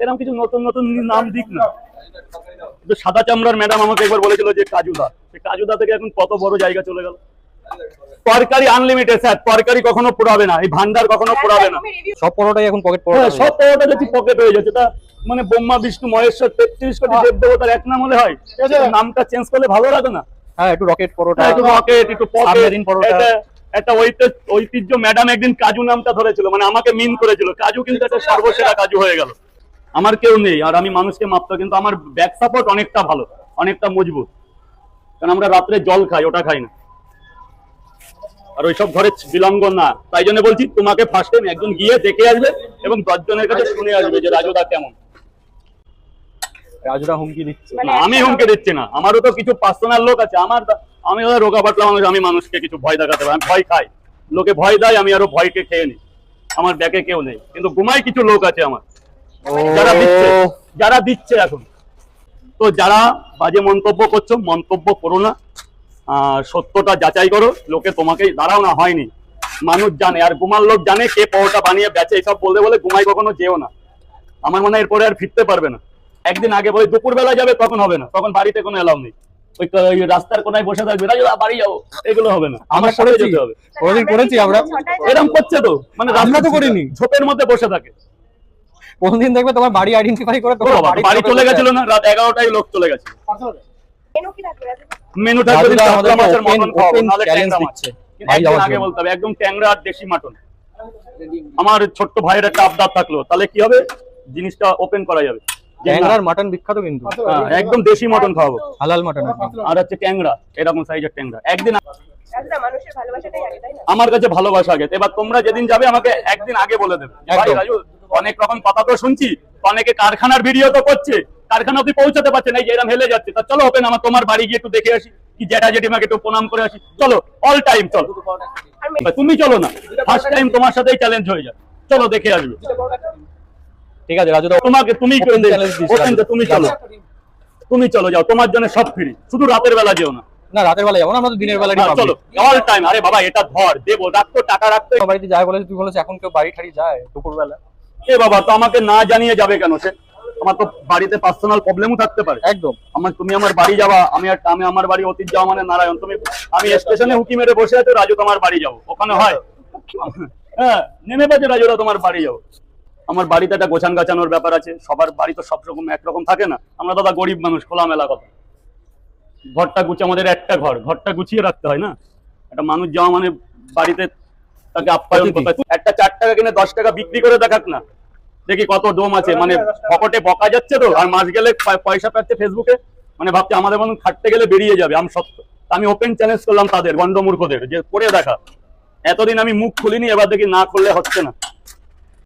এরকম কিছু নতুন নতুন নাম দিক না। কিন্তু সাদা চামড়ার ম্যাডাম আমাকে একবার বলেছিল যে কাজুদা। কাজুদা থেকে এখন কত বড় জায়গা চলে গেল। তরকারি আনলিমিটেড স্যার তরকারি কখনো পুরাবে না। এই ভান্ডার কখনো পুরাবে না। সব পরোটাই এখন পকেট হ্যাঁ, পরোটা সব পরোটা যদি পকেট হয়ে যাচ্ছে তা মানে ব্রহ্মা বিষ্ণু মহেশ্বর তেত্রিশ কোটি দেব দেবতার এক নাম হলে হয়। নামটা চেঞ্জ করলে ভালো লাগে না। হ্যাঁ একটু রকেট পরোটা। একটু রকেট একটু পকেট পরোটা। একটা- ঐতিহ্য ম্যাডাম একদিন কাজু নামটা ধরেছিল। মানে আমাকে মিন করেছিল। কাজু কিন্তু একটা সর্বসেরা কাজু হয়ে গেল। আমার কেউ নেই আর আমি মানুষকে মাপতো কিন্তু আমার ব্যাক সাপোর্ট অনেকটা ভালো অনেকটা মজবুত। কারণ আমরা রাত্রে জল খাই ওটা খাই না। আর ওইসব ঘরে বিলম্ব না। তাই জন্য বলছি তোমাকে ফার্স্ট টাইম একজন গিয়ে দেখে আসবে এবং দশজনের কাছে শুনে আসবে যে রাজুদা কেমন। রাজুরা হুমকি দিচ্ছে। না, আমি হুমকে দিচ্ছি না। আমারও তো কিছু পার্সোনাল লোক আছে। আমার আমি রোগা পাতলা মানুষ আমি মানুষকে কিছু ভয় দেখাতে পারি আমি ভয় খাই। লোকে ভয় দেয় আমি আরও ভয়কে খেয়ে নিই। আমার ব্যাকে কেউ নেই। কিন্তু ঘুমাই কিছু লোক আছে আমার। যারা দিচ্ছে যারা দিচ্ছে এখন। তো যারা বাজে মন্তব্য করছ মন্তব্য করো না। আহ, সত্যটা যাচাই করো লোকে তোমাকে দাঁড়াও না হয়নি। মানুষ জানে আর গুমার লোক জানে কে পরোটা বানিয়ে বেচে এসব বলতে বলে ঘুমাই কখনো যেও না। আমার মনে হয় এরপরে আর ফিরতে পারবে না। একদিন আগে বলে দুপুর বেলা যাবে তখন হবে না। তখন বাড়িতে কোনো এলাও নেই। ওই রাস্তার কোনায় বসে থাকবে। রাজু দা, বাড়ি যাব এগুলো হবে না। আমার করেছি। যেতে হবে। করেছি আমরা এরকম করছে তো। মানে আমরা রাস্তা তো করিনি। ঝোপের মধ্যে বসে থাকে। কোনদিন দেখবে তোমার বাড়ি আইডেন্টিফাই করে তোমার বাবা, বাড়ি চলে গেছিল না? রাত এগারোটায় লোক চলে গেছে। মেনু কি থাকবে? মেনু মাছের মটন খাওয়াবো, নাহলে ট্যাংরা মাছ। দিচ্ছে। ভাই একদিন আগে বলতে হবে একদম ট্যাংরা আর দেশি মাটন। আমার ছোট্ট ভাইয়ের একটা আবদার থাকল। তাহলে কি হবে? জিনিসটা ওপেন করা যাবে। ট্যাংরার মাটন বিখ্যাত কিন্তু। হ্যাঁ, একদম দেশি মটন খাওয়াবো। হালাল মাটন আর হচ্ছে ট্যাংরা এরকম সাইজের ট্যাংরা। একদিন রাজুদা, মানুষের ভালোবাসাটাই আগে, তাই না? আমার কাছে ভালোবাসা আগে। এবার তোমরা যেদিন যাবে আমাকে একদিন আগে বলে দেবে। রাজু অনেক রকম কথা তো শুনছি অনেকে কারখানার ভিডিও তো করছে কারখানা অব্দি পৌঁছাতে পারছে না এই এরম হেলে যাচ্ছে। তা চলো ওপেন আমার তোমার বাড়ি গিয়ে একটু দেখে আসি কি জেঠা জেঠিমাকে একটু প্রণাম করে আসি। চলো অল টাইম চলো। তুমি চলো না ফার্স্ট টাইম তোমার সাথেই চ্যালেঞ্জ হয়ে যায় চলো দেখে আসবে। ঠিক আছে রাজুদা তোমাকে তুমি তুমি চলো। তুমি চলো যাও তোমার জন্য সব ফ্রি শুধু রাতের বেলা যেও না। না রাতের বেলা যাব না আমরা তো দিনের বেলা চলো অল টাইম আরে বাবা এটা ধর দেবো রাখতো টাকা রাখতো। বাড়িতে যায় বলে তুই বলেছিস এখন কেউ বাড়ি ঠাড়ি যায় দুপুর বেলা এ বাবা তো আমাকে না জানিয়ে যাবে কেন? সে আমার তো বাড়িতে পার্সোনাল প্রবলেমও থাকতে পারে। একদম। আমার তুমি আমার বাড়ি যাবা আমি আর আমি আমার বাড়ি অতীত যাওয়া মানে নারায়ণ। তুমি আমি স্টেশনে হুকি মেরে বসে আছো রাজু তোমার বাড়ি যাব ওখানে হয়। হ্যাঁ নেমে পাচ্ছে রাজুরা তোমার বাড়ি যাব আমার বাড়িতে একটা গোছান গাছানোর ব্যাপার আছে। সবার বাড়ি তো সব রকম একরকম থাকে না। আমরা দাদা গরিব মানুষ খোলামেলা কথা। ঘরটা গুছিয়ে আমাদের একটা ঘর। ঘরটা গুছিয়ে রাখতে হয় না? একটা মানুষ যাওয়া মানে বাড়িতে তাকে আপ্যায়ন করতে একটা চার টাকা কিনে দশ টাকা বিক্রি করে দেখাক না। দেখি কত ডোম আছে মানে পকেটে বকা যাচ্ছে তো, আর মাস গেলে পয়সা পাচ্ছে ফেসবুকে মানে ভাবছে আমাদের মতন খাটতে গেলে বেরিয়ে যাবে, আমি সত্য আমি ওপেন চ্যালেঞ্জ করলাম তাদের গন্ডমূর্খদের যে করে দেখা। এতদিন আমি মুখ খুলিনি, এবার দেখি না করলে হচ্ছে না।